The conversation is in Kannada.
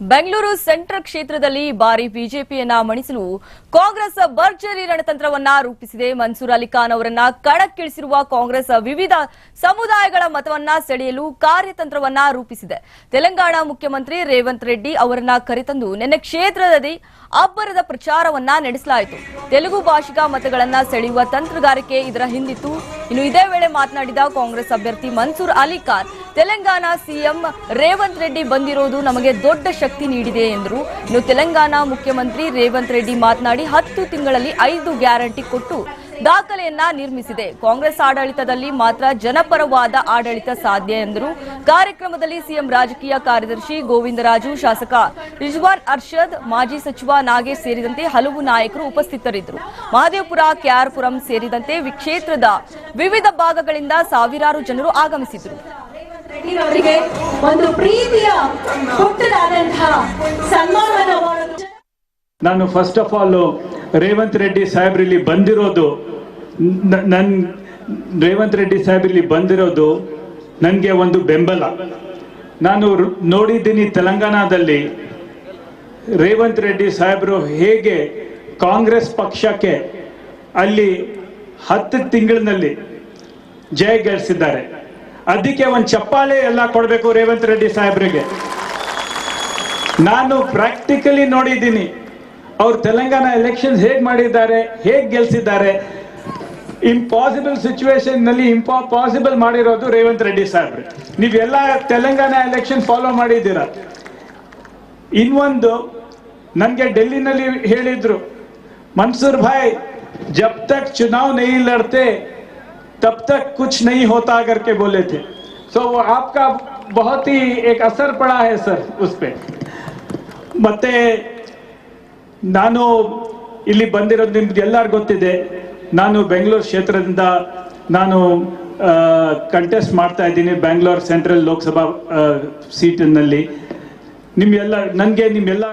ಬೆಂಗಳೂರು ಸೆಂಟ್ರಲ್ ಕ್ಷೇತ್ರದಲ್ಲಿ ಬಾರಿ ಬಿಜೆಪಿಯನ್ನ ಮಣಿಸಲು ಕಾಂಗ್ರೆಸ್ ಭರ್ಜರಿ ರಣತಂತ್ರವನ್ನ ರೂಪಿಸಿದೆ. ಮನ್ಸೂರ್ ಅಲಿಖಾನ್ ಅವರನ್ನ ಕಣಕ್ಕಿಳಿಸಿರುವ ಕಾಂಗ್ರೆಸ್ ವಿವಿಧ ಸಮುದಾಯಗಳ ಮತವನ್ನ ಸೆಳೆಯಲು ಕಾರ್ಯತಂತ್ರವನ್ನ ರೂಪಿಸಿದೆ. ತೆಲಂಗಾಣ ಮುಖ್ಯಮಂತ್ರಿ ರೇವಂತ್ ರೆಡ್ಡಿ ಅವರನ್ನ ಕರೆತಂದು ನಿನ್ನೆ ಕ್ಷೇತ್ರದಲ್ಲಿ ಅಬ್ಬರದ ಪ್ರಚಾರವನ್ನ ನಡೆಸಲಾಯಿತು. ತೆಲುಗು ಭಾಷಿಕ ಮತಗಳನ್ನ ಸೆಳೆಯುವ ತಂತ್ರಗಾರಿಕೆ ಇದರ ಹಿಂದಿತ್ತು. ಇನ್ನು ಇದೇ ವೇಳೆ ಮಾತನಾಡಿದ ಕಾಂಗ್ರೆಸ್ ಅಭ್ಯರ್ಥಿ ಮನ್ಸೂರ್ ಅಲಿ ಖಾನ್ ತೆಲಂಗಾಣ ಸಿಎಂ ರೇವಂತ್ ರೆಡ್ಡಿ ಬಂದಿರೋದು ನಮಗೆ ದೊಡ್ಡ ಶಕ್ತಿ ನೀಡಿದೆ ಎಂದರು. ಇನ್ನು ತೆಲಂಗಾಣ ಮುಖ್ಯಮಂತ್ರಿ ರೇವಂತ್ ರೆಡ್ಡಿ ಮಾತನಾಡಿ ಹತ್ತು ತಿಂಗಳಲ್ಲಿ ಐದು ಗ್ಯಾರಂಟಿ ಕೊಟ್ಟು ದಾಖಲೆಯನ್ನ ನಿರ್ಮಿಸಿದೆ. ಕಾಂಗ್ರೆಸ್ ಆಡಳಿತದಲ್ಲಿ ಮಾತ್ರ ಜನಪರವಾದ ಆಡಳಿತ ಸಾಧ್ಯ ಎಂದರು. ಕಾರ್ಯಕ್ರಮದಲ್ಲಿ ಸಿಎಂ ರಾಜಕೀಯ ಕಾರ್ಯದರ್ಶಿ ಗೋವಿಂದರಾಜು, ಶಾಸಕ ರಿಜ್ವಾನ್ ಅರ್ಷದ್, ಮಾಜಿ ಸಚಿವ ನಾಗೇಶ್ ಸೇರಿದಂತೆ ಹಲವು ನಾಯಕರು ಉಪಸ್ಥಿತರಿದ್ದರು. ಮಹದೇವಪುರ ಕೆಆರ್ಪುರಂ ಸೇರಿದಂತೆ ಕ್ಷೇತ್ರದ ವಿವಿಧ ಭಾಗಗಳಿಂದ ಸಾವಿರಾರು ಜನರು ಆಗಮಿಸಿದ್ರು ಒಂದು ಪ್ರೀತಿಯ ನಾನು first of all Revanth Reddy ಸಾಹೇಬ್ರಲ್ಲಿ ಬಂದಿರೋದು ನನ್ ರೇವಂತ್ ರೆಡ್ಡಿ ಸಾಹೇಬ್ರಲ್ಲಿ ಬಂದಿರೋದು ನನಗೆ ಒಂದು ಬೆಂಬಲ. ನಾನು ನೋಡಿದ್ದೀನಿ ತೆಲಂಗಾಣದಲ್ಲಿ ರೇವಂತ್ ರೆಡ್ಡಿ ಸಾಹೇಬರು ಹೇಗೆ ಕಾಂಗ್ರೆಸ್ ಪಕ್ಷಕ್ಕೆ ಅಲ್ಲಿ ಹತ್ತು ತಿಂಗಳಿನಲ್ಲಿ ಜಯ ಗಳಿಸಿದ್ದಾರೆ. ಅದಕ್ಕೆ ಒಂದು ಚಪ್ಪಾಳೆ ಎಲ್ಲ ಕೊಡಬೇಕು ರೇವಂತ್ ರೆಡ್ಡಿ ಸಾಹೇಬ್ರಿಗೆ. ನಾನು ಪ್ರಾಕ್ಟಿಕಲಿ ನೋಡಿದ್ದೀನಿ. ಅವ್ರು ತೆಲಂಗಾಣ ಎಲೆಕ್ಷನ್ಸ್ ಹೇಗೆ ಮಾಡಿದ್ದಾರೆ, ಹೇಗೆ ಗೆಲ್ಸಿದ್ದಾರೆ. ಇಂಪಾಸಿಬಲ್ ಸಿಚುವೇಶನ್ನಲ್ಲಿ ಇಂಪಾ ಪಾಸಿಬಲ್ ಮಾಡಿರೋದು ರೇವಂತ್ ರೆಡ್ಡಿ ಸಾಹೇಬ್ರೆ. ನೀವೆಲ್ಲ ತೆಲಂಗಾಣ ಎಲೆಕ್ಷನ್ ಫಾಲೋ ಮಾಡಿದ್ದೀರ? ಇನ್ನೊಂದು, ನನಗೆ ಡೆಲ್ಲಿನಲ್ಲಿ ಹೇಳಿದ್ರು, ಮನ್ಸೂರ್ ಭಾಯ್, ಜಬ್ ತಕ್ ಚುನಾವ್ ನೈ ಲಡ್ತೆ तब तक कुछ नहीं होता करके बोले थे सो वो आपका बहुत ही एक असर पड़ा है सर उस पे ಮತ್ತೆ ನಾನು ಇಲ್ಲಿ ಬಂದಿರೋದು ನಿಮ್ಗೆ ಎಲ್ಲರಿಗೂ ಗೊತ್ತಿದೆ ನಾನು ಬೆಂಗಳೂರು ಕ್ಷೇತ್ರದಿಂದ ನಾನು ಕಂಟೆಸ್ಟ್ ಮಾಡ್ತಾ ಇದ್ದೀನಿ ಬೆಂಗಳೂರು ಸೆಂಟ್ರಲ್ ಲೋಕಸಭಾ ಸೀಟಿನಲ್ಲಿ ನಿಮ್ಮೆಲ್ಲ ನನಗೆ ನಿಮ್ಮೆಲ್ಲ